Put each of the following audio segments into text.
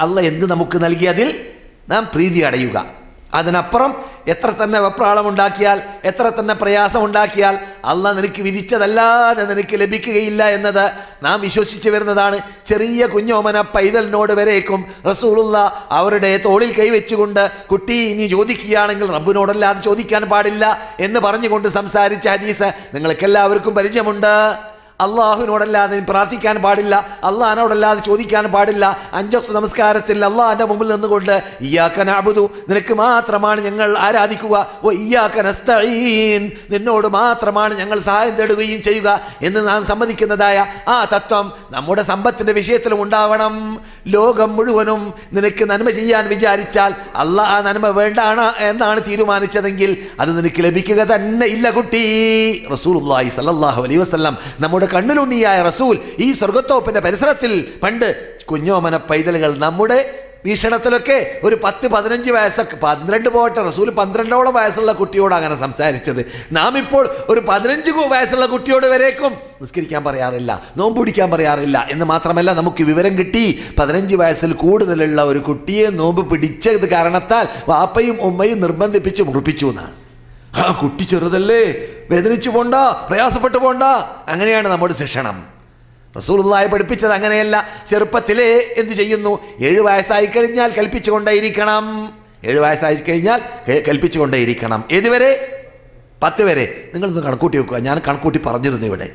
അല്ല എന്ത് നമുക്ക് നൽകിയതിൽ നാം പ്രീതി അടയുക. അതിനപ്പുറം എത്ര തന്നെ വെപ്രാളം ഉണ്ടാക്കിയാൽ എത്ര തന്നെ പ്രയാസം ഉണ്ടാക്കിയാൽ അല്ല നിനക്ക് വിധിച്ചതല്ലാതെ നിനക്ക് ലഭിക്കുകയില്ല എന്നത് നാം വിശ്വസിച്ചു വരുന്നതാണ്. ചെറിയ കുഞ്ഞോമന പൈതലിനോട് വരേക്കും റസൂലുള്ള അവരുടെ തോളിൽ കൈവച്ചുകൊണ്ട് കുട്ടി ഇനി ചോദിക്കുകയാണെങ്കിൽ റബ്ബിനോടല്ലാതെ ചോദിക്കാൻ പാടില്ല എന്ന് പറഞ്ഞുകൊണ്ട് സംസാരിച്ച ഹദീസ് നിങ്ങൾക്കെല്ലാവർക്കും പരിചയമുണ്ട്. അള്ളാഹുവിനോടല്ലാതെ പ്രാർത്ഥിക്കാൻ പാടില്ല അള്ളാഹിനോടല്ലാതെ ചോദിക്കാൻ പാടില്ല അഞ്ചൊക്കെ നമസ്കാരത്തിൽ അള്ളാഹിന്റെ മുമ്പിൽ നിന്നുകൊണ്ട് ഇയാക്കൻ അബുദു നിനക്ക് മാത്രമാണ് ഞങ്ങൾ ആരാധിക്കുക ഓ ഇയാക്കനസ്തീൻ നിന്നോട് മാത്രമാണ് ഞങ്ങൾ സഹായം തേടുകയും ചെയ്യുക എന്ന് നാം സമ്മതിക്കുന്നതായ ആ തത്വം നമ്മുടെ സമ്പത്തിന്റെ വിഷയത്തിലും ഉണ്ടാവണം. ലോകം മുഴുവനും നിനക്ക് നന്മ ചെയ്യാൻ വിചാരിച്ചാൽ അല്ല ആ നന്മ വേണ്ടാണ് എന്നാണ് തീരുമാനിച്ചതെങ്കിൽ അത് നിനക്ക് ലഭിക്കുക തന്നെ ഇല്ല കുട്ടി. റസൂൽ സല്ലല്ലാഹു അലൈഹി വസല്ലം നമ്മുടെ കണ്ണിലുണ്ണിയായ റസൂൽ ഈ സ്വർഗത്തോപ്പിന്റെ പരിസരത്തിൽ പണ്ട് കുഞ്ഞോമന പൈതലുകൾ നമ്മുടെ വീക്ഷണത്തിലൊക്കെ ഒരു പത്ത് പതിനഞ്ച് വയസ്സൊക്കെ പന്ത്രണ്ട് പോട്ടെ റസൂൽ പന്ത്രണ്ടോളം വയസ്സുള്ള കുട്ടിയോട് അങ്ങനെ സംസാരിച്ചത്. നാം ഇപ്പോൾ ഒരു പതിനഞ്ച് വയസ്സുള്ള കുട്ടിയോട് വരേക്കും നിസ്കരിക്കാൻ പറയാറില്ല നോമ്പ് പിടിക്കാൻ പറയാറില്ല എന്ന് മാത്രമല്ല നമുക്ക് വിവരം കിട്ടി. പതിനഞ്ച് വയസ്സിൽ കൂടുതലുള്ള ഒരു കുട്ടിയെ നോമ്പ് പിടിച്ചത് കാരണത്താൽ വാപ്പയും ഉമ്മയും നിർബന്ധിപ്പിച്ച് മുറിപ്പിച്ചു എന്നാണ്. ആ കുട്ടി ചെറുതല്ലേ? വേദനിച്ചു പോണ്ട പ്രയാസപ്പെട്ടു പോണ്ട. അങ്ങനെയാണ് നമ്മുടെ ശിക്ഷണം. റസൂലുള്ളാഹി പഠിപ്പിച്ചത് അങ്ങനെയല്ല. ചെറുപ്പത്തിലേ എന്ത് ചെയ്യുന്നു? ഏഴു വയസ്സായി കഴിഞ്ഞാൽ കൽപ്പിച്ചു കൊണ്ടേയിരിക്കണം ഏഴു വയസ്സായി കഴിഞ്ഞാൽ കൽപ്പിച്ചു കൊണ്ടേയിരിക്കണം ഏതുവരെ പത്ത് വരെ. നിങ്ങളൊന്ന് കണക്കൂട്ടി വെക്കുക. ഞാൻ കണക്കൂട്ടി പറഞ്ഞിരുന്നു ഇവിടെ.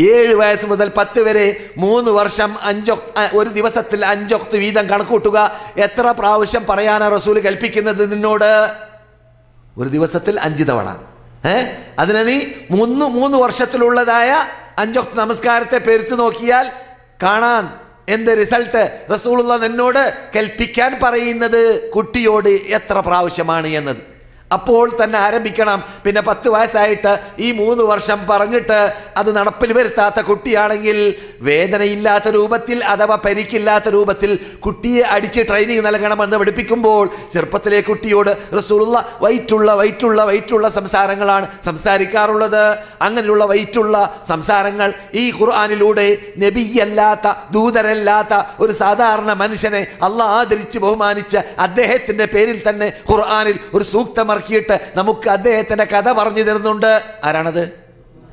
ഏഴ് വയസ്സ് മുതൽ പത്ത് വരെ മൂന്ന് വർഷം അഞ്ചൊ ഒരു ദിവസത്തിൽ അഞ്ചൊക്ത് വീതം കണക്കൂട്ടുക. എത്ര പ്രാവശ്യം പറയാനാണ് റസൂൽ കൽപ്പിക്കുന്നത് നിന്നോട്? ഒരു ദിവസത്തിൽ അഞ്ച് തവണ. ഏ? അതിന് നീ മൂന്ന് മൂന്ന് വർഷത്തിലുള്ളതായ അഞ്ചൊക്ത് നമസ്കാരത്തെ പെരുത്ത് നോക്കിയാൽ കാണാൻ എന്ത് റിസൾട്ട് റസൂൾ നിന്നോട് കൽപ്പിക്കാൻ പറയുന്നത് കുട്ടിയോട് എത്ര പ്രാവശ്യമാണ് എന്നത്? അപ്പോൾ തന്നെ ആരംഭിക്കണം. പിന്നെ പത്ത് വയസ്സായിട്ട് ഈ മൂന്ന് വർഷം പറഞ്ഞിട്ട് അത് നടപ്പിൽ വരുത്താത്ത കുട്ടിയാണെങ്കിൽ വേദനയില്ലാത്ത രൂപത്തിൽ അഥവാ പരിക്കില്ലാത്ത രൂപത്തിൽ കുട്ടിയെ അടിച്ച് ട്രെയിനിങ് നൽകണമെന്ന് പഠിപ്പിക്കുമ്പോൾ ചെറുപ്പത്തിലെ കുട്ടിയോട് റസൂലുള്ള വൈറ്റുള്ള വൈറ്റുള്ള വൈറ്റുള്ള സംസാരങ്ങളാണ് സംസാരിക്കാറുള്ളത്. അങ്ങനെയുള്ള വൈറ്റുള്ള സംസാരങ്ങൾ ഈ ഖുർആാനിലൂടെ നബിയല്ലാത്ത ദൂതരല്ലാത്ത ഒരു സാധാരണ മനുഷ്യനെ അള്ളാഹ് ആദരിച്ച് ബഹുമാനിച്ച് അദ്ദേഹത്തിന്റെ പേരിൽ തന്നെ ഖുർആാനിൽ ഒരു സൂക്തം ഇറക്കിയിട്ട് നമുക്ക് അദ്ദേഹത്തിന്റെ കഥ പറഞ്ഞു തരുന്നുണ്ട്. ആരാണത്?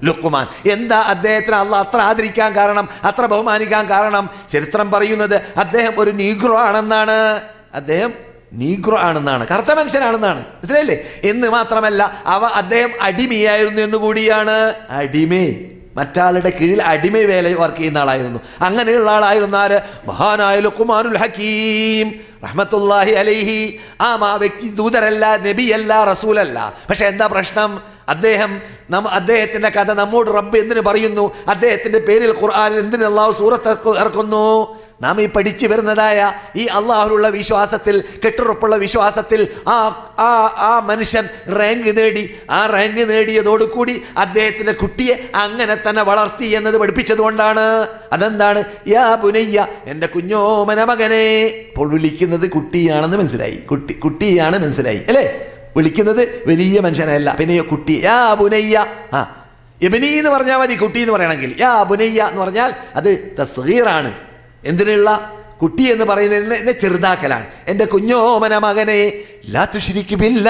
ലുക്കുമാൻ എന്താ അദ്ദേഹത്തിന് അള്ള അത്ര ആദരിക്കാൻ കാരണം അത്ര ബഹുമാനിക്കാൻ കാരണം? ചരിത്രം പറയുന്നത് അദ്ദേഹം ഒരു നീഗ്രോ ആണെന്നാണ്. അദ്ദേഹം നീഗ്രോ ആണെന്നാണ്. കറുത്ത മനുഷ്യനാണെന്നാണ്. മനസ്സിലായില്ലേ? എന്ന് മാത്രമല്ല അവ അദ്ദേഹം അടിമയായിരുന്നു എന്ന് കൂടിയാണ്. അടിമേ. മറ്റാളുടെ കീഴിൽ അടിമ വേല വർക്ക് ചെയ്യുന്ന ആളായിരുന്നു. അങ്ങനെയുള്ള ആളായിരുന്ന ആര്? മഹാനായ ലുക്കുമാനുൽ ഹക്കീം. റഹ്മത്തുല്ലാഹി അലൈഹി. ആ മാ വ്യക്തി ദൂതരല്ല നബിയല്ല റസൂലല്ല. പക്ഷെ എന്താ പ്രശ്നം? അദ്ദേഹം നമ്മ അദ്ദേഹത്തിന്റെ കഥ നമ്മോട് റബ്ബ് എന്തിനു പറയുന്നു? അദ്ദേഹത്തിന്റെ പേരിൽ ഖുർആൻ എന്തിനാവും അള്ളാഹു സൂറത്ത് ഇറക്കു- ഇറക്കുന്നു? നാം ഈ പഠിച്ചു വരുന്നതായ ഈ അള്ളാഹുലുള്ള വിശ്വാസത്തിൽ കെട്ടുറപ്പുള്ള വിശ്വാസത്തിൽ ആ ആ ആ മനുഷ്യൻ റാങ്ക് നേടി ആ റാങ്ക് നേടിയതോടുകൂടി അദ്ദേഹത്തിന്റെ കുട്ടിയെ അങ്ങനെ തന്നെ വളർത്തി എന്നത് പഠിപ്പിച്ചതുകൊണ്ടാണ് അതെന്താണ്? യാ പുനയ്യ എന്റെ കുഞ്ഞോമന മകനെ. അപ്പോൾ വിളിക്കുന്നത് കുട്ടിയാണെന്ന് മനസ്സിലായി. കുട്ടി കുട്ടിയാണ് മനസ്സിലായി അല്ലേ? വിളിക്കുന്നത് വലിയ മനുഷ്യനല്ല പിന്നെ ഈ കുട്ടി. യാ പുനയ്യ ആ എബിനി എന്ന് പറഞ്ഞാൽ മതി കുട്ടി എന്ന് പറയണമെങ്കിൽ. യാ പുനയ്യ എന്ന് പറഞ്ഞാൽ അത് തസ്ഗീറാണ്. എന്തിനുള്ള കുട്ടി എന്ന് പറയുന്നതിന് എന്നെ ചെറുതാക്കലാണ്. എന്റെ കുഞ്ഞോമന മകനെ ലാ തുശ്രിക്കുമില്ല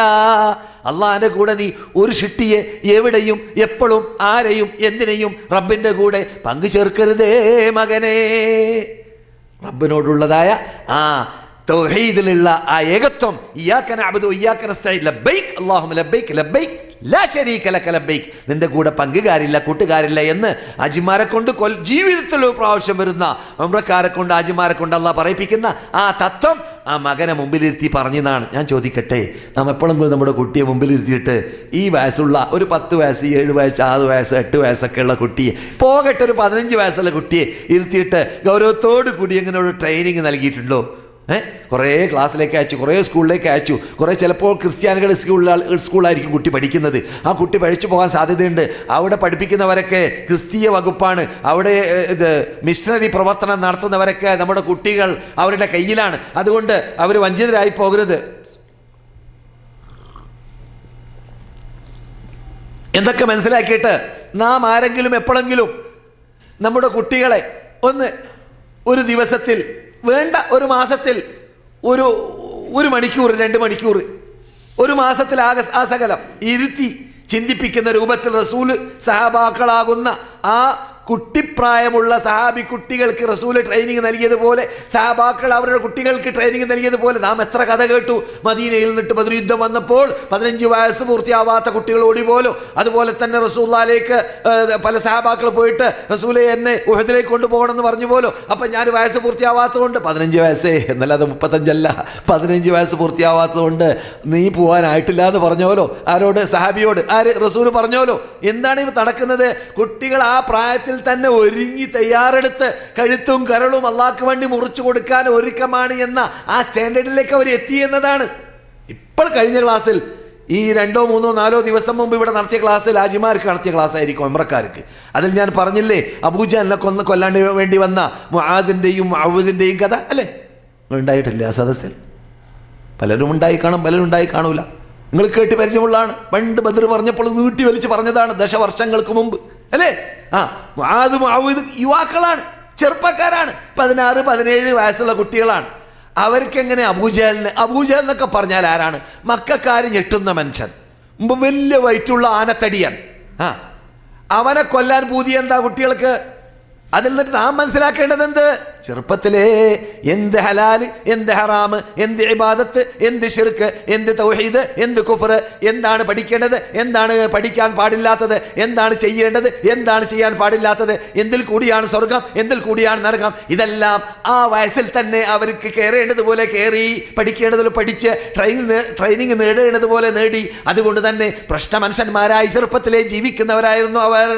അള്ളാഹിന്റെ കൂടെ നീ ഒരു ഷിട്ടിയെ എവിടെയും എപ്പോഴും ആരെയും എന്തിനെയും റബ്ബിന്റെ കൂടെ പങ്കു ചേർക്കരുതേ മകനെ. റബ്ബിനോടുള്ളതായ ആ തൗഹീദിലുള്ള ആ ഏകത്വം നിന്റെ കൂടെ പങ്കുകാരില്ല കൂട്ടുകാരില്ല എന്ന് അജിമാരെ കൊണ്ട് കൊൽ ജീവിതത്തിൽ ഒരു പ്രാവശ്യം വരുന്ന അമ്രക്കാരെ കൊണ്ട് അജിമാരെ കൊണ്ട് അല്ല പറയിപ്പിക്കുന്ന ആ തത്വം ആ മകനെ മുമ്പിലിരുത്തി പറഞ്ഞതാണ്. ഞാൻ ചോദിക്കട്ടെ നാം എപ്പോഴെങ്കിലും നമ്മുടെ കുട്ടിയെ മുമ്പിലിരുത്തിയിട്ട് ഈ വയസ്സുള്ള ഒരു പത്ത് വയസ്സ് ഏഴ് വയസ്സ് ആറ് വയസ്സ് എട്ട് വയസ്സൊക്കെ ഉള്ള കുട്ടിയെ പോകട്ടെ ഒരു പതിനഞ്ച് വയസ്സുള്ള കുട്ടിയെ ഇരുത്തിയിട്ട് ഗൗരവത്തോടു കൂടി എങ്ങനെ ഒരു ട്രെയിനിങ് നൽകിയിട്ടുണ്ടോ? ഏഹ് കുറേ ക്ലാസ്സിലേക്ക് അയച്ചു കുറേ സ്കൂളിലേക്ക് അയച്ചു. കുറേ ചിലപ്പോൾ ക്രിസ്ത്യാനികൾ സ്കൂളിൽ സ്കൂളായിരിക്കും കുട്ടി പഠിക്കുന്നത്. ആ കുട്ടി പഠിച്ചു പോകാൻ സാധ്യതയുണ്ട്. അവിടെ പഠിപ്പിക്കുന്നവരൊക്കെ ക്രിസ്തീയ വകുപ്പാണ്. അവിടെ ഇത് മിഷനറി പ്രവർത്തനം നടത്തുന്നവരൊക്കെ നമ്മുടെ കുട്ടികൾ അവരുടെ കയ്യിലാണ്. അതുകൊണ്ട് അവർ വഞ്ചിതരായി പോകരുത്. എന്തൊക്കെ മനസ്സിലാക്കിയിട്ട് നാം ആരെങ്കിലും എപ്പോഴെങ്കിലും നമ്മുടെ കുട്ടികളെ ഒന്ന് ഒരു ദിവസത്തിൽ വേണ്ട ഒരു മാസത്തിൽ ഒരു ഒരു മണിക്കൂർ രണ്ട് മണിക്കൂർ ഒരു മാസത്തിൽ ആകെ ആ സകലം ഇരുത്തി ചിന്തിപ്പിക്കുന്ന രൂപത്തിൽ റസൂൽ സഹാബാക്കളാകുന്ന ആ കുട്ടിപ്രായമുള്ള സഹാബി കുട്ടികൾക്ക് റസൂൽ ട്രെയിനിങ് നൽകിയതുപോലെ സഹാബാക്കൾ അവരുടെ കുട്ടികൾക്ക് ട്രെയിനിങ് നൽകിയതുപോലെ നാം എത്ര കഥ കേട്ടു. മദീനയിൽ നിന്നിട്ട് യുദ്ധം വന്നപ്പോൾ പതിനഞ്ച് വയസ്സ് പൂർത്തിയാവാത്ത കുട്ടികൾ പോലും അതുപോലെ തന്നെ റസൂല്ലാലേക്ക് പല സഹാബാക്കൾ പോയിട്ട് റസൂലെ എന്നെ ഉഹദിലേക്ക് കൊണ്ടുപോകണമെന്ന് പറഞ്ഞു പോലും. അപ്പം ഞാൻ വയസ്സ് പൂർത്തിയാവാത്തതുകൊണ്ട് പതിനഞ്ച് വയസ്സേ എന്നല്ലാതെ മുപ്പത്തഞ്ചല്ല പതിനഞ്ച് വയസ്സ് പൂർത്തിയാവാത്തതുകൊണ്ട് നീ പോകാനായിട്ടില്ല എന്ന് പറഞ്ഞോലോ. ആരോട്? സഹാബിയോട്. ആര്? റസൂൽ പറഞ്ഞോലോ. എന്താണ് ഇവ നടക്കുന്നത്? കുട്ടികൾ ആ പ്രായത്തിൽ തന്നെ ഒരുങ്ങി തയ്യാറെടുത്ത് കഴുത്തും കരളും അള്ളാഹ്ക്ക് വേണ്ടി മുറിച്ചു കൊടുക്കാൻ ഒരുക്കമാണ് എന്ന ആ സ്റ്റാൻഡേർഡിലേക്ക് അവർ എത്തി എന്നതാണ്. ഇപ്പോൾ കഴിഞ്ഞ ക്ലാസ്സിൽ ഈ രണ്ടോ മൂന്നോ നാലോ ദിവസം മുമ്പ് ഇവിടെ നടത്തിയ ക്ലാസ്സിൽ ലാജിമാർക്ക് നടത്തിയ ക്ലാസ് ആയിരിക്കും ഉമ്രക്കാർക്ക് അതിൽ ഞാൻ പറഞ്ഞില്ലേ അബൂജാലിനെ കൊന്ന് കൊല്ലാണ്ട് വേണ്ടി വന്ന മുഹാദിന്റെയും അവദിന്റെയും കഥ അല്ലേ? ഉണ്ടായിട്ടില്ല ആ സദസ്സിൽ. പലരും ഉണ്ടായി കാണും പലരും ഉണ്ടായി കാണൂല. നിങ്ങൾ കേട്ട് പരിചയമുള്ളതാണ്. പണ്ട് ബദർ പറഞ്ഞപ്പോൾ നീട്ടി വലിച്ച് പറഞ്ഞതാണ് ദശവർഷങ്ങൾക്ക് മുമ്പ്. അല്ലേ? ആ മുആദ് മുഹമ്മദ് യുവാക്കളാണ് ചെറുപ്പക്കാരാണ്. പതിനാറ് പതിനേഴ് വയസ്സുള്ള കുട്ടികളാണ്. അവർക്ക് എങ്ങനെ അബൂജഹലിന് അബൂജഹൽ എന്നൊക്കെ പറഞ്ഞാൽ ആരാണ്? മക്കാര് ഞെട്ടുന്ന മനുഷ്യൻ. വലിയ വയറ്റുള്ള ആനത്തടിയൻ. ആ അവനെ കൊല്ലാൻ പൂതി എന്താ കുട്ടികൾക്ക്? അതിൽ നിന്നിട്ട് നാം മനസ്സിലാക്കേണ്ടത് എന്ത്? ചെറുപ്പത്തിലേ എന്ത് ഹലാൽ എന്ത് ഹറാമ് എന്ത് ഇബാദത്ത് എന്ത് ഷിർക്ക് എന്ത് തൗഹീദ് എന്ത് കുഫർ എന്താണ് പഠിക്കേണ്ടത് എന്താണ് പഠിക്കാൻ പാടില്ലാത്തത് എന്താണ് ചെയ്യേണ്ടത് എന്താണ് ചെയ്യാൻ പാടില്ലാത്തത് എന്തിൽ കൂടിയാണ് സ്വർഗം എന്തിൽ കൂടിയാണ് നരകം ഇതെല്ലാം ആ വയസ്സിൽ തന്നെ അവർക്ക് കയറേണ്ടതുപോലെ കയറി പഠിക്കേണ്ടതുപോലെ പഠിച്ച് ട്രെയിനിങ് ട്രെയിനിങ് നേടേണ്ടതുപോലെ നേടി. അതുകൊണ്ട് തന്നെ പ്രശ്ന മനുഷ്യന്മാരായി ചെറുപ്പത്തിലേ ജീവിക്കുന്നവരായിരുന്നു അവർ.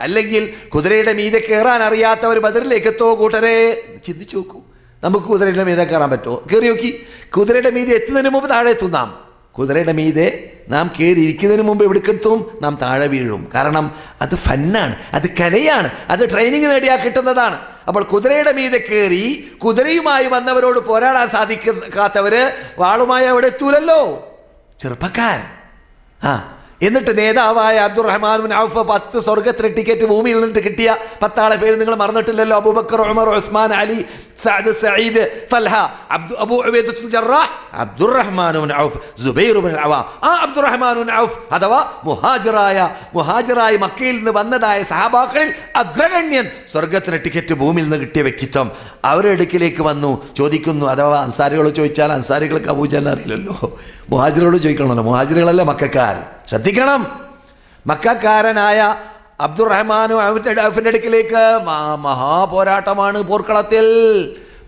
അല്ലെങ്കിൽ കുതിരയുടെ മീതെ കയറാൻ അറിയാത്തവർ ബദറിലേക്ക് എത്തോ കൂട്ടരെ? ചിന്തിച്ചു നോക്കൂ. നമുക്ക് കുതിരയുടെ മീതെ കയറാൻ പറ്റുമോ? കയറി നോക്കി. കുതിരയുടെ മീതെ എത്തുന്നതിന് മുമ്പ് താഴെ എത്തും നാം. കുതിരയുടെ മീതെ നാം കയറി ഇരിക്കുന്നതിന് മുമ്പ് എവിടേക്കെത്തും നാം താഴെ വീഴും. കാരണം അത് ഫന്നാണ് അത് കലയാണ് അത് ട്രെയിനിങ് നേടിയാൽ കിട്ടുന്നതാണ്. അപ്പോൾ കുതിരയുടെ മീതെ കയറി കുതിരയുമായി വന്നവരോട് പോരാടാൻ സാധിക്കാത്തവര് വാളുമായി അവിടെ എത്തൂലല്ലോ. ചെറുപ്പക്കാരൻ. ആ എന്നിട്ട് നേതാവായ അബ്ദുറഹ്മാൻ ഔഫ് പത്ത് സ്വർഗത്തിലെ ടിക്കറ്റ് ഭൂമിയിൽ നിന്നിട്ട് കിട്ടിയ പത്താളെ പേര് നിങ്ങൾ മറന്നിട്ടില്ലല്ലോ. Abu Bakr Umar Uthman Ali Saad Saeed ഫൽഹ അബ്ദു Abu ഉബൈദത്തുൽ Jarrah Abdur Rahman Auf Zubair bin Awam ആ അബ്ദുറഹ്മാൻ ഔഫ് അഥവാ മുഹാജിറായ മുഹാജിറായി മക്കയിൽ നിന്ന് വന്നതായ സഹാബാക്കളിൽ അഗ്രഗണ്യൻ സ്വർഗത്തിന് ടിക്കറ്റ് ഭൂമിയിൽ നിന്ന് കിട്ടിയ വ്യക്തിത്വം അവരുടെ അടുക്കിലേക്ക് വന്നു ചോദിക്കുന്നു അഥവാ അൻസാരികളോട് ചോദിച്ചാൽ അൻസാരികൾക്ക് അബൂജാലിനെ അറിയില്ലല്ലോ. മുഹാജിറോട് ചോദിക്കണമല്ലോ മുഹാജിറുകളല്ല മക്കാർ? ശ്രദ്ധിക്കണം. മക്കാരനായ അബ്ദുറഹ്മാനും അവന്റെ അടുക്കിലേക്ക് മഹാപോരാട്ടമാണ് പോർക്കളത്തിൽ.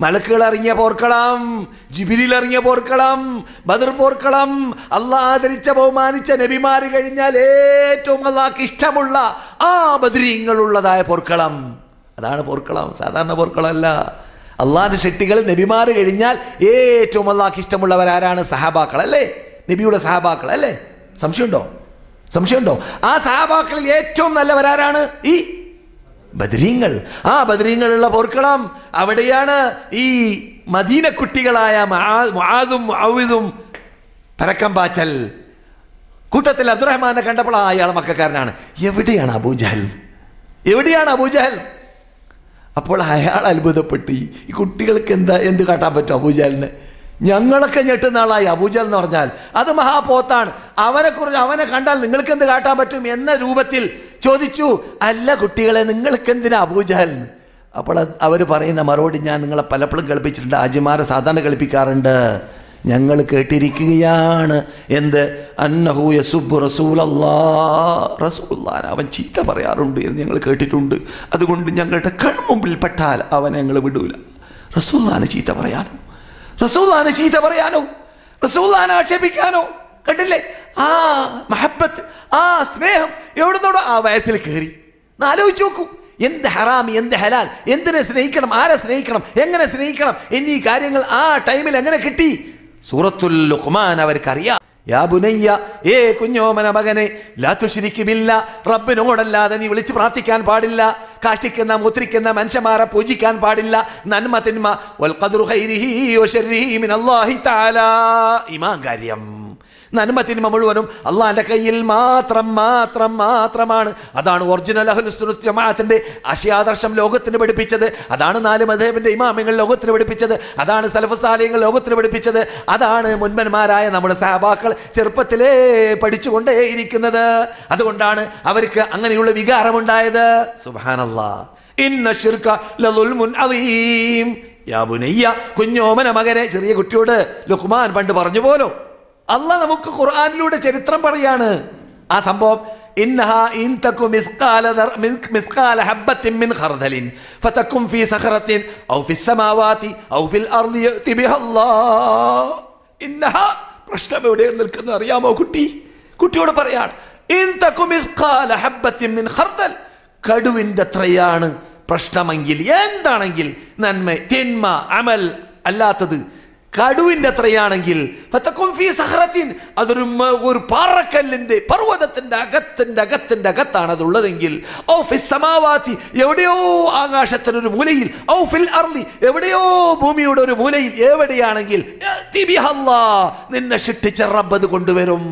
മലക്കുകൾ അറിഞ്ഞ പോർക്കളം ജിബിലിൽ അറിഞ്ഞ പോർക്കളം ബദർ പോർക്കളം അള്ളാഹ് ആദരിച്ച ബഹുമാനിച്ച നബിമാർ കഴിഞ്ഞാൽ ഏറ്റവും അള്ളാഹ്ക്ക് ഇഷ്ടമുള്ള ആ ബദരീങ്ങളുള്ളതായ പോർക്കളം. അതാണ് പോർക്കളം. സാധാരണ പോർക്കളമല്ല. അള്ളാഹിന്റെ ഷെട്ടികൾ നബിമാർ കഴിഞ്ഞാൽ ഏറ്റവും അള്ളാഹ്ക്ക് ഇഷ്ടമുള്ളവരാരാണ് സഹാബാക്കൾ അല്ലേ നബിയുടെ സഹാബാക്കൾ അല്ലേ സംശയമുണ്ടോ? സംശയമുണ്ടോ? ആ സഹാബാക്കളിൽ ഏറ്റവും നല്ലവരാരാണ് ഈ ബദരീങ്ങൾ. ആ ബദരീങ്ങളുള്ള പോർക്കളം അവിടെയാണ് ഈ മദീന കുട്ടികളായ മുഅവിദും പരക്കം പാച്ചൽ. കൂട്ടത്തിൽ അബ്ദുറഹ്മാനെ കണ്ടപ്പോൾ ആ അയാൾ മക്കാരനാണ്. എവിടെയാണ് അബൂജഹൽ എവിടെയാണ് അബൂജഹൽ അപ്പോൾ അയാൾ അത്ഭുതപ്പെട്ട് ഈ കുട്ടികൾക്ക് എന്താ എന്ത് കാട്ടാൻ പറ്റും അബൂജാലിന് ഞങ്ങളൊക്കെ ഞെട്ടുന്ന ആളായി അബൂജൽ എന്ന് പറഞ്ഞാൽ. അത് മഹാപോത്താണ്. അവനെ കുറിച്ച് അവനെ കണ്ടാൽ നിങ്ങൾക്ക് എന്ത് കാട്ടാൻ പറ്റും എന്ന രൂപത്തിൽ ചോദിച്ചു. അല്ല കുട്ടികളെ നിങ്ങൾക്ക് എന്തിനാ അബൂജഹൽ അപ്പോൾ അവർ പറയുന്ന മറുപടി ഞാൻ നിങ്ങളെ പലപ്പോഴും കളിപ്പിച്ചിട്ടുണ്ട് ആജിമാരെ സാധാരണ കളിപ്പിക്കാറുണ്ട് ഞങ്ങൾ കേട്ടിരിക്കുകയാണ്. എന്ത്? അന്നഹു യസുബ് റസൂലല്ലാ റസൂല്ലാൻ അവൻ ചീത്ത പറയാറുണ്ട് എന്ന് ഞങ്ങൾ കേട്ടിട്ടുണ്ട്. അതുകൊണ്ട് ഞങ്ങളുടെ കൺമുമ്പിൽ പെട്ടാൽ അവനെ ഞങ്ങൾ വിടൂല. റസൂല്ലാനെ ചീത്ത പറയാനോ റസൂല്ലാനെ ചീത്ത പറയാനോ? റസൂല്ലാനെ ആക്ഷേപിക്കാനോ? കണ്ടില്ലേ? ആ മഹബത്ത് ആ സ്നേഹം എവിടുന്നോടോ ആ വയസ്സിൽ കയറി ആലോചിച്ച് നോക്കൂ. എന്ത് ഹറാമി എന്ത് ഹലാൽ എന്തിനെ സ്നേഹിക്കണം ആരെ സ്നേഹിക്കണം എങ്ങനെ സ്നേഹിക്കണം എന്നീ കാര്യങ്ങൾ ആ ടൈമിൽ എങ്ങനെ കിട്ടി? സൂറത്തുൽ ലുഖ്മാൻ അവർക്കറിയാം. യാ ബുനയ്യ ഏ കുഞ്ഞോമന മകനെ ലാത്തുശിരിക്കുമില്ല റബ്ബിനോടല്ലാതെ നീ വിളിച്ച് പ്രാർത്ഥിക്കാൻ പാടില്ല. കാഷ്ടിക്കുന്ന മുദ്രിക്കുന്ന മനുഷ്യന്മാരെ പൂജിക്കാൻ പാടില്ല. നന്മ തിന്മ. ഇമാൻ കാര്യം. നന്മ തിന്മ മുഴുവനും അള്ളാഹിന്റെ കയ്യിൽ മാത്രം മാത്രം മാത്രമാണ്. അതാണ് ഒറിജിനൽ അഹ്ലുസുന്നത്ത് ജമാഅത്തിന്റെ ആശയാദർശം ലോകത്തിന് പഠിപ്പിച്ചത്. അതാണ് നാല് മധേബിന്റെ ഇമാമിങ്ങൾ ലോകത്തിന് പഠിപ്പിച്ചത്. അതാണ് സലഫസാലയങ്ങൾ ലോകത്തിന് പഠിപ്പിച്ചത്. അതാണ് മുൻപന്മാരായ നമ്മുടെ സഹബാക്കൾ ചെറുപ്പത്തിലേ പഠിച്ചുകൊണ്ടേ ഇരിക്കുന്നത്. അതുകൊണ്ടാണ് അവർക്ക് അങ്ങനെയുള്ള വികാരമുണ്ടായത്. സുബാനല്ലാ ഇന്ന അലീം യാ കുഞ്ഞോമന മകനെ ചെറിയ കുട്ടിയോട് ലുഖ്മാൻ പണ്ട് പറഞ്ഞു പോലോ അല്ല നമുക്ക് ഖുർആനിലൂടെ ചരിത്രം പറയാണ് ആ സംഭവം إنها إن تك مثقال ذر مثقال حبة من خردل فتكن في صخرة أو في السماوات أو في الأرض يأتي بها الله إنها പ്രശ്നം എവിടെയാണ് നിൽക്കുന്നത് അറിയാമോ കുട്ടി കുട്ടിയോട് പറയാണ് ഇൻ തക്കു മിസ്കാല ഹബ്ബത്തിൻ മിൻ ഖർദൽ കടുവിൻ്റെ അത്രയാണ് പ്രശ്നമെങ്കിൽ എന്താണെങ്കിൽ നന്മ തിന്മ അമൽ അല്ലാത്തത് കടുവിന്റെ അത്രയാണെങ്കിൽ അതൊരു ഒരു പാറക്കല്ലിന്റെ പർവതത്തിന്റെ അകത്തിന്റെ അകത്തിന്റെ അകത്താണ് അതുള്ളതെങ്കിൽ ഫിസ് സമാവാത്തി എവിടെയോ ആകാശത്തിനൊരു മൂലയിൽ ഔ ഫിൽ അർലി എവിടെയോ ഭൂമിയുടെ ഒരു മൂലയിൽ എവിടെയാണെങ്കിൽ നിന്നെ ശിക്ഷിച്ച റബ്ബ് അത് കൊണ്ടുവരും.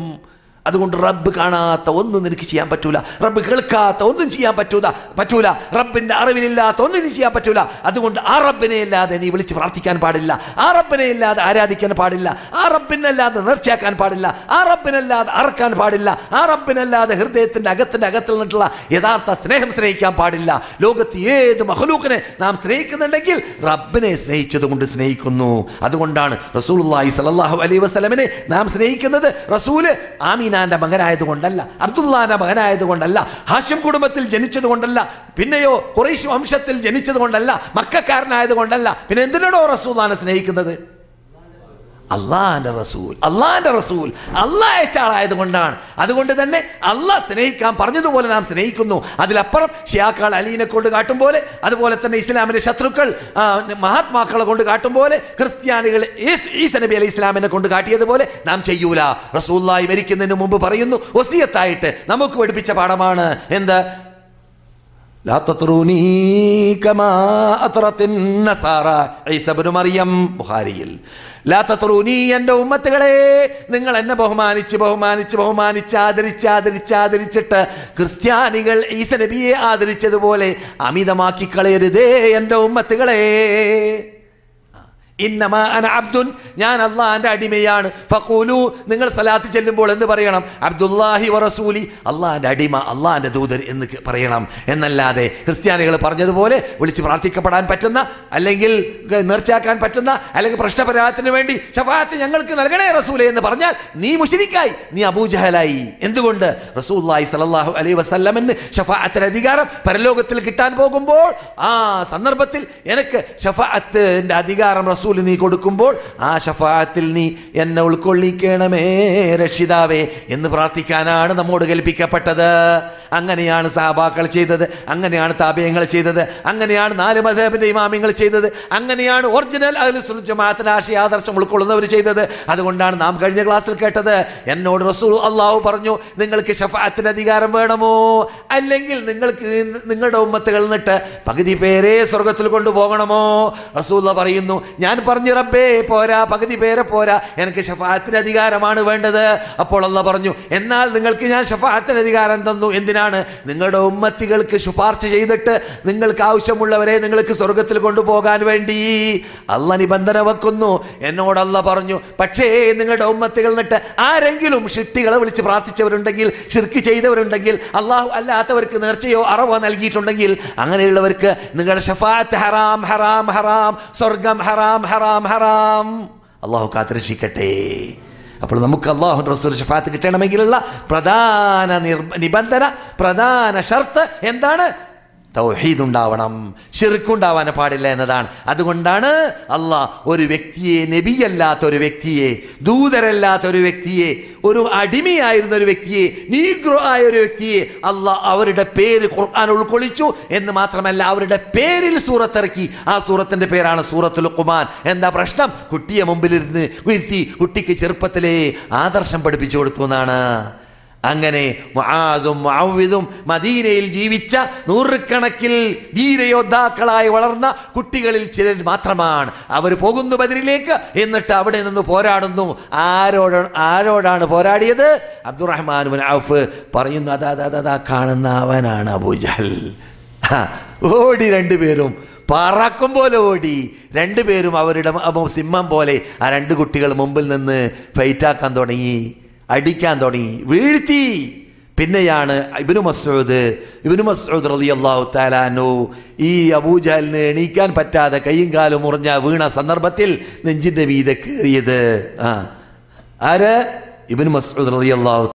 അതുകൊണ്ട് റബ്ബ് കാണാത്ത ഒന്നും നിനക്ക് ചെയ്യാൻ പറ്റൂല. റബ്ബ് കേൾക്കാത്ത ഒന്നും ചെയ്യാൻ പറ്റൂല. പറ്റൂല. റബ്ബിന്റെ അറിവിലില്ലാത്ത ഒന്നും ചെയ്യാൻ പറ്റൂല. അതുകൊണ്ട് ആ റബ്ബിനെ അല്ലാതെ നീ വിളിച്ച് പ്രാർത്ഥിക്കാൻ പാടില്ല. ആ റബ്ബിനെ ഇല്ലാതെ ആരാധിക്കാൻ പാടില്ല. ആ റബ്ബിനല്ലാതെ നേർച്ചയാക്കാൻ പാടില്ല. ആ റബ്ബിനല്ലാതെ അറക്കാൻ പാടില്ല. ആ റബ്ബിനല്ലാതെ ഹൃദയത്തിന്റെ അകത്തിന്റെ അകത്തിൽ നിന്നിട്ടുള്ള യഥാർത്ഥ സ്നേഹം സ്നേഹിക്കാൻ പാടില്ല. ലോകത്ത് ഏത് മഹലൂക്കിനെ നാം സ്നേഹിക്കുന്നുണ്ടെങ്കിൽ റബ്ബിനെ സ്നേഹിച്ചതുകൊണ്ട് സ്നേഹിക്കുന്നു. അതുകൊണ്ടാണ് റസൂൽ സ്വല്ലല്ലാഹു അലൈഹി വസല്ലമനെ നാം സ്നേഹിക്കുന്നത്. റസൂൽ ആമീനാന്റെ മകനായത് കൊണ്ടല്ല അബ്ദുല്ലാന്റെ മകനായത് കൊണ്ടല്ല ഹാഷിം കുടുംബത്തിൽ ജനിച്ചതുകൊണ്ടല്ല പിന്നെയോ കുറേശ് വംശത്തിൽ ജനിച്ചതുകൊണ്ടല്ല കൊണ്ടല്ല മക്കാരനായത് കൊണ്ടല്ല പിന്നെ എന്തിനാണോ റസൂലാനെ സ്നേഹിക്കുന്നത്? അള്ളാന്റെ റസൂൽ അള്ളാഹാന്റെ റസൂൽ അള്ളാഹ് അയച്ച ആളായത് കൊണ്ടാണ്. അതുകൊണ്ട് തന്നെ അള്ളാഹ് സ്നേഹിക്കാൻ പറഞ്ഞതുപോലെ നാം സ്നേഹിക്കുന്നു. അതിലപ്പുറം ഷിയാക്കൾ അലീനെ കൊണ്ട് കാട്ടും പോലെ അതുപോലെ തന്നെ ഇസ്ലാമിന്റെ ശത്രുക്കൾ മഹാത്മാക്കളെ കൊണ്ട് കാട്ടും പോലെ ക്രിസ്ത്യാനികൾ ഈസ നബി അലൈഹി ഇസ്ലാമിനെ കൊണ്ട് കാട്ടിയതുപോലെ നാം ചെയ്യൂല. റസൂല്ലായി മരിക്കുന്നതിന് മുമ്പ് പറയുന്നു ഒസിയത്തായിട്ട് നമുക്ക് പഠിപ്പിച്ച പാഠമാണ്. എന്ത്? എന്റെ ഉമ്മത്തുകളെ നിങ്ങൾ എന്നെ ബഹുമാനിച്ച് ബഹുമാനിച്ച് ബഹുമാനിച്ച് ആദരിച്ച് ആദരിച്ച് ആദരിച്ചിട്ട് ക്രിസ്ത്യാനികൾ ഈസ നബിയെ ആദരിച്ചതുപോലെ അമിതമാക്കി കളയരുതേ എന്റെ ഉമ്മത്തുകളെ. ഇന്നമാ അന അബ്ദുൻ ഞാൻ അള്ളാഹാന്റെ അടിമയാണ്. ഫഖൂലു നിങ്ങൾ സലാത്ത് ചെല്ലുമ്പോൾ എന്ത് പറയണം? അബ്ദുല്ലാഹി വറസൂലി അള്ളാഹാന്റെ അടിമ അള്ളാഹാന്റെ ദൂതൻ എന്ന് പറയണം. എന്നല്ലാതെ ക്രിസ്ത്യാനികൾ പറഞ്ഞതുപോലെ വിളിച്ച് പ്രാർത്ഥിക്കപ്പെടാൻ പറ്റുന്ന അല്ലെങ്കിൽ നേർച്ചയാക്കാൻ പറ്റുന്ന അല്ലെങ്കിൽ പ്രശ്നപരിഹാരത്തിന് വേണ്ടി ഷഫാത്ത് ഞങ്ങൾക്ക് നൽകണേ റസൂലെ എന്ന് പറഞ്ഞാൽ നീ മുഷിരിക്കായി നീ അബൂജഹലായി. എന്തുകൊണ്ട്? റസൂല്ലായി സലല്ലാഹു അലൈ വസല്ലമിന് ഷഫാത്തിന് അധികാരം പരലോകത്തിൽ കിട്ടാൻ പോകുമ്പോൾ ആ സന്ദർഭത്തിൽ എനിക്ക് ഷഫാത്തിന്റെ അധികാരം റസൂൽ നീ കൊടുക്കുമ്പോൾ ആ ഷഫാഅത്തിൽ നീ എന്നെ ഉൾക്കൊള്ളിക്കണമേ രക്ഷിതാവേ എന്ന് പ്രാർത്ഥിക്കാനാണ് നമ്മോട് കൽപ്പിക്കപ്പെട്ടത്. അങ്ങനെയാണ് സഹാബാക്കൾ ചെയ്തത് അങ്ങനെയാണ് താപയങ്ങൾ ചെയ്തത് അങ്ങനെയാണ് നാല് മതേബിന്റെ ഇമാമിങ്ങൾ ചെയ്തത് അങ്ങനെയാണ് ഒറിജിനൽ അതിൽ ആശയ ആദർശം ഉൾക്കൊള്ളുന്നവർ ചെയ്തത്. അതുകൊണ്ടാണ് നാം കഴിഞ്ഞ ക്ലാസ്സിൽ കേട്ടത് എന്നോട് റസൂൽ അള്ളാഹു പറഞ്ഞു നിങ്ങൾക്ക് ഷഫാത്തിന് അധികാരം വേണമോ? അല്ലെങ്കിൽ നിങ്ങൾക്ക് നിങ്ങളുടെ ഉമ്മത്തുകൾ നിന്നിട്ട് പകുതി പേരെ സ്വർഗത്തിൽ കൊണ്ടുപോകണമോ? റസൂല്ല പറയുന്നു ഞാൻ പറഞ്ഞു റബ്ബേ പോരാ പകുതി പേരെ പോരാ എനിക്ക് ഷഫാത്തിന് അധികാരമാണ് വേണ്ടത്. അപ്പോൾ അല്ല പറഞ്ഞു എന്നാൽ നിങ്ങൾക്ക് ഞാൻ ഷഫാത്തിന് അധികാരം തന്നു എന്തിനാണ്? നിങ്ങളുടെ ഉമ്മത്തികൾക്ക് ശുപാർശ ചെയ്തിട്ട് നിങ്ങൾക്ക് ആവശ്യമുള്ളവരെ നിങ്ങൾക്ക് സ്വർഗത്തിൽ കൊണ്ടുപോകാൻ വേണ്ടി. അല്ല നിബന്ധന വെക്കുന്നു. എന്നോടല്ല പറഞ്ഞു പക്ഷേ നിങ്ങളുടെ ഉമ്മത്തികൾ നിട്ട് ആരെങ്കിലും ഷിട്ടികളെ വിളിച്ച് പ്രാർത്ഥിച്ചവരുണ്ടെങ്കിൽ ഷിർക്ക് ചെയ്തവരുണ്ടെങ്കിൽ അള്ളാഹു അല്ലാത്തവർക്ക് നേർച്ചയോ അറവോ നൽകിയിട്ടുണ്ടെങ്കിൽ അങ്ങനെയുള്ളവർക്ക് നിങ്ങളുടെ ഷഫാത്ത് ഹറാം ഹറാം ഹറാം സ്വർഗം ഹറാം ഹറാം ഹറാം ഹറാം. അള്ളാഹു കാത്തിരക്ഷിക്കട്ടെ. അപ്പോൾ നമുക്ക് അള്ളാഹു റസൂൽ ഷഫാത്ത് കിട്ടണമെങ്കിലുള്ള പ്രധാന നിബന്ധന പ്രധാന ഷർത്ത് എന്താണ്? തൗഹീദ് ഉണ്ടാവണം ഷിർക്കുണ്ടാവാൻ പാടില്ല എന്നതാണ്. അതുകൊണ്ടാണ് അള്ളാഹ് ഒരു വ്യക്തിയെ നബിയല്ലാത്ത ഒരു വ്യക്തിയെ ദൂതരല്ലാത്ത ഒരു വ്യക്തിയെ ഒരു അടിമയായിരുന്ന ഒരു വ്യക്തിയെ നീഗ്രോ ആയ ഒരു വ്യക്തിയെ അള്ളാഹ് അവരുടെ പേര് ഖുർആൻ ഉൾക്കൊള്ളിച്ചു എന്ന് മാത്രമല്ല അവരുടെ പേരിൽ സൂറത്തിറക്കി. ആ സൂറത്തിന്റെ പേരാണ് സൂറത്തുൽ ഖുമാൻ എന്താ പ്രശ്നം? കുട്ടിയെ മുമ്പിലിരുന്ന് വീഴ്ത്തി കുട്ടിക്ക് ചെറുപ്പത്തിലേ ആദർശം പഠിപ്പിച്ചു കൊടുത്തു എന്നാണ്. അങ്ങനെ മുആദും മുഅവ്വിദും മദീനയിൽ ജീവിച്ച നൂറുകണക്കിൽ ധീരയോദ്ധാക്കളായി വളർന്ന കുട്ടികളിൽ ചിലർ മാത്രമാണ്. അവർ പോകുന്നു ബദരിലേക്ക് എന്നിട്ട് അവിടെ നിന്ന് പോരാടുന്നു. ആരോട് ആരോടാണ് പോരാടിയത്? അബ്ദുറഹ്മാൻ ബിൻ ഔഫ് പറയുന്നു അതാ അതാ അതാ കാണുന്ന അവനാണ് അബൂജൽ ഓടി രണ്ടുപേരും പറക്കും പോലെ ഓടി. രണ്ടുപേരും അവരുടെ സിംഹം പോലെ ആ രണ്ട് കുട്ടികൾ മുമ്പിൽ നിന്ന് ഫൈറ്റാക്കാൻ തുടങ്ങി. അടിക്കാൻ തുടങ്ങി. വീഴ്ത്തി. പിന്നെയാണ് ഇബിനു മസൂദ് ഇബിനു മസൂദ് റലി അള്ളാഹു താലാനു ഈ അബൂജാലിന് എണീക്കാൻ പറ്റാതെ കൈയും കാലും മുറിഞ്ഞ വീണ സന്ദർഭത്തിൽ നെഞ്ചിന്റെ മീതെ കയറിയത്. ആ. ആര്? ഇബിനു മസൂദ് റലി അള്ളാഹു